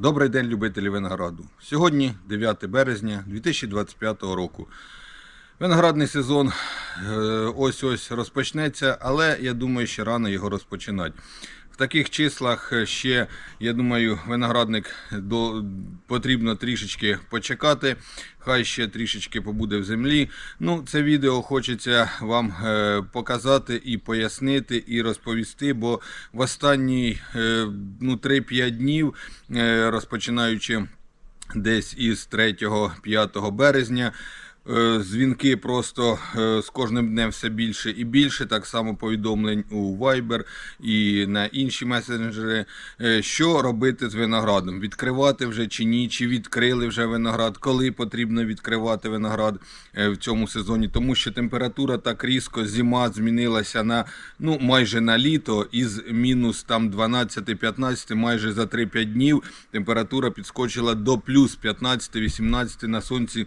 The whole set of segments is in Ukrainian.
Добрий день, любителі винограду. Сьогодні 9 березня 2025 року. Виноградний сезон ось ось розпочнеться, але я думаю, ще рано його розпочинати. Таких числах ще, я думаю, виноградник до, потрібно трішечки почекати. Хай ще трішечки побуде в землі. Ну, це відео хочеться вам е, показати і пояснити, і розповісти, бо в останні е, ну, 3-5 днів, е, розпочинаючи десь із 3-5 березня. Е, Дзвінки просто е, з кожним днем все більше і більше. Так само повідомлень у Viber і на інші месенджери. Е, Що робити з виноградом? Відкривати вже чи ні? Чи відкрили вже виноград? Коли потрібно відкривати виноград в цьому сезоні? Тому що температура так різко, зима змінилася на ну майже на літо, із мінус там 12-15, майже за 3-5 днів температура підскочила до плюс 15-18 на сонці.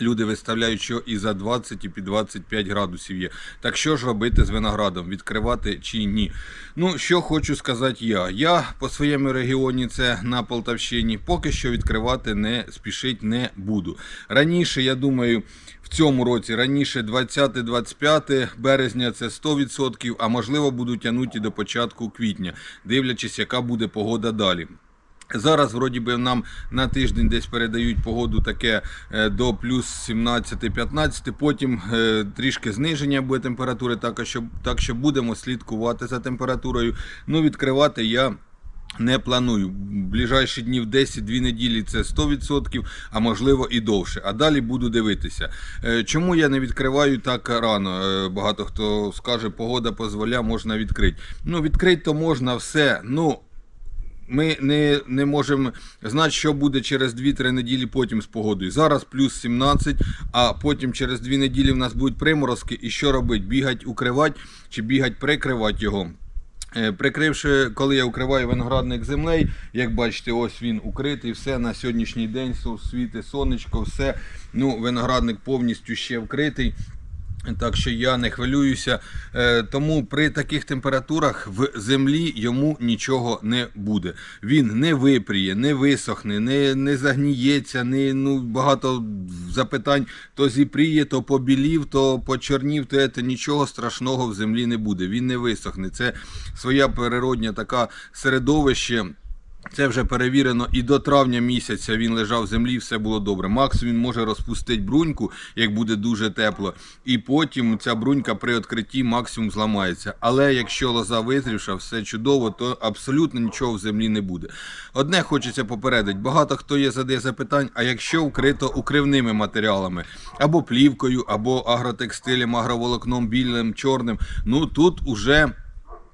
Люди виставляють, що і за 20, і під 25 градусів є. Так що ж робити з виноградом? Відкривати чи ні? Ну, що хочу сказати я. Я по своєму регіоні, це на Полтавщині, поки що відкривати не спішить не буду. Раніше, я думаю, в цьому році, раніше 20-25 березня це 100%, а можливо буду тягнути до початку квітня, дивлячись, яка буде погода далі. Зараз, вроді би, нам на тиждень десь передають погоду таке е, до плюс 17-15, потім е, трішки зниження буде температури, так що, так що будемо слідкувати за температурою. Ну, відкривати я. Не планую. Ближайші днів 10-2 неділі це 100%, а можливо і довше. А далі буду дивитися. Е, Чому я не відкриваю так рано? Багато хто скаже, погода дозволяє, можна відкрити. Ну, відкрити то можна все. Ну, ми не, не можемо знати, що буде через 2-3 неділі потім з погодою. Зараз плюс 17, а потім через 2 неділі в нас будуть приморозки. І що робити? Бігать, укривати чи бігать, прикривати його. Е, Прикривши, коли я укриваю виноградник землею, як бачите, ось він укритий, все на сьогоднішній день світи сонечко, все. Ну, виноградник повністю ще вкритий. Так що я не хвилююся. Е, Тому при таких температурах в землі йому нічого не буде. Він не випріє, не висохне, не, не загніється, не, ну, багато запитань то зіпріє, то побілів, то почорнів, то це нічого страшного в землі не буде. Він не висохне. Це своя природня така середовище. Це вже перевірено і до травня місяця він лежав в землі, все було добре. Максимум він може розпустити бруньку, як буде дуже тепло, і потім ця брунька при відкритті максимум зламається. Але якщо лоза визрівша, все чудово, то абсолютно нічого в землі не буде. Одне хочеться попередити: багато хто є задає запитань, а якщо вкрито укривними матеріалами, або плівкою, або агротекстилем, агроволокном, білим, чорним, ну тут уже.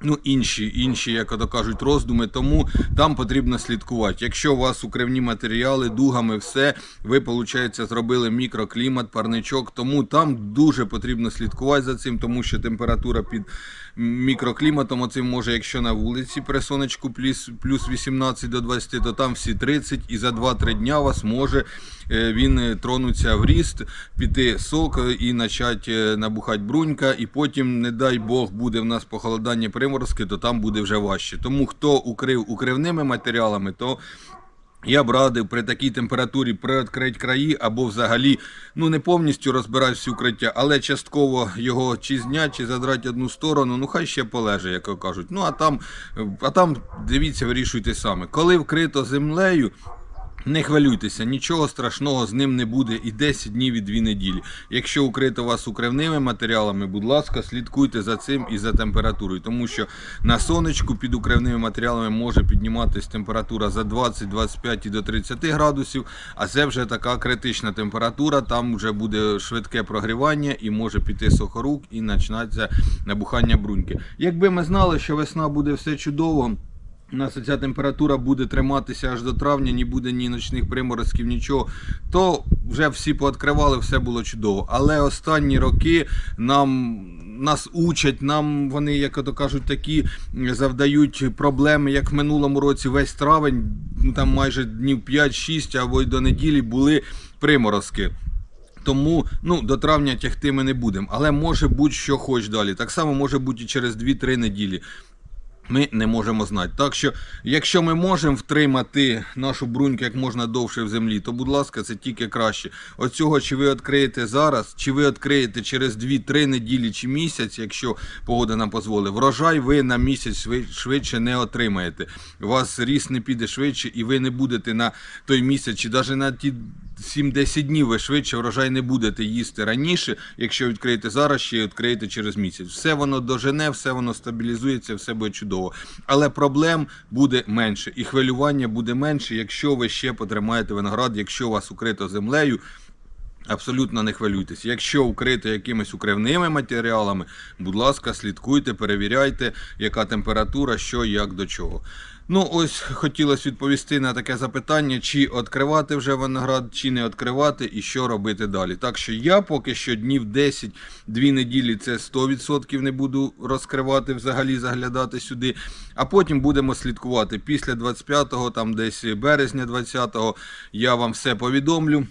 Ну, інші, інші, як ото кажуть, роздуми, тому там потрібно слідкувати. Якщо у вас укривні матеріали, дугами, все, ви, виходить, зробили мікроклімат, парничок, тому там дуже потрібно слідкувати за цим, тому що температура під мікрокліматом оцим може, якщо на вулиці при сонечку плюс, плюс 18 до 20, то там всі 30 і за 2-3 дня вас може е, він е, тронуться в ріст, піти сок е, і почати набухати брунька, і потім, не дай Бог, буде в нас похолодання приморозки, то там буде вже важче. Тому хто укрив укривними матеріалами, то я б радив при такій температурі приоткрити краї або взагалі ну не повністю розбирати всі укриття, але частково його чи зняти, чи задрати одну сторону, ну хай ще полеже, як кажуть. Ну а там, а там дивіться, вирішуйте саме. Коли вкрито землею. Не хвилюйтеся, нічого страшного з ним не буде і 10 днів і 2 неділі. Якщо укрито вас укривними матеріалами, будь ласка, слідкуйте за цим і за температурою, тому що на сонечку під укривними матеріалами може підніматися температура за 20, 25 і до 30 градусів, а це вже така критична температура, там вже буде швидке прогрівання і може піти сухорук і почнеться набухання бруньки. Якби ми знали, що весна буде все чудово. У нас ця температура буде триматися аж до травня, не буде ні ночних приморозків, нічого. То вже всі пооткривали, все було чудово. Але останні роки нам нас учать, нам вони, як то кажуть, такі завдають проблеми, як в минулому році весь травень, ну там майже днів 5-6 або й до неділі були приморозки. Тому ну, до травня тягти ми не будемо. Але може бути що хоч далі. Так само може бути і через 2-3 неділі. Ми не можемо знати. Так що, якщо ми можемо втримати нашу бруньку як можна довше в землі, то будь ласка, це тільки краще. Оцього, чи ви відкриєте зараз, чи ви відкриєте через 2-3 неділі чи місяць, якщо погода нам дозволить, врожай ви на місяць швид- швидше не отримаєте. У вас ріст не піде швидше, і ви не будете на той місяць, чи навіть на ті 7-10 днів ви швидше врожай не будете їсти раніше, якщо відкриєте зараз, ще й відкриєте через місяць. Все воно дожене, все воно стабілізується, все буде чудово. Але проблем буде менше, і хвилювання буде менше, якщо ви ще потримаєте виноград, якщо вас укрито землею. Абсолютно не хвилюйтесь. Якщо укрито якимись укривними матеріалами, будь ласка, слідкуйте, перевіряйте, яка температура, що, як до чого. Ну, ось хотілося відповісти на таке запитання, чи відкривати вже виноград, чи не відкривати, і що робити далі. Так що я поки що днів 10, 2 неділі це 100% не буду розкривати, взагалі заглядати сюди. А потім будемо слідкувати. Після 25-го, там десь березня 20-го, я вам все повідомлю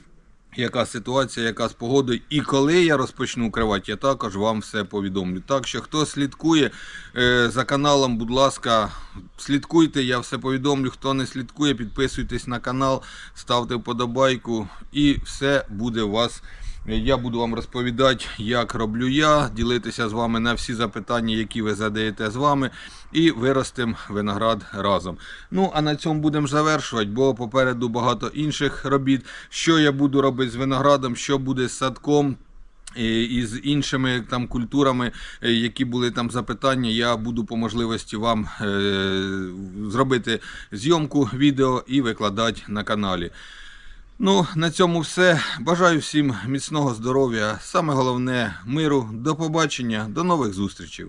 яка ситуація, яка з погодою. І коли я розпочну кривати, я також вам все повідомлю. Так що хто слідкує е, за каналом, будь ласка, слідкуйте, я все повідомлю. Хто не слідкує, підписуйтесь на канал, ставте вподобайку і все буде у вас. Я буду вам розповідати, як роблю я, ділитися з вами на всі запитання, які ви задаєте з вами, і виростемо виноград разом. Ну а на цьому будемо завершувати, бо попереду багато інших робіт. Що я буду робити з виноградом, що буде з садком. І з іншими там культурами, е, які були там запитання, я буду по можливості вам е, зробити зйомку відео і викладати на каналі. Ну, на цьому все. Бажаю всім міцного здоров'я. Саме головне миру. До побачення, до нових зустрічей.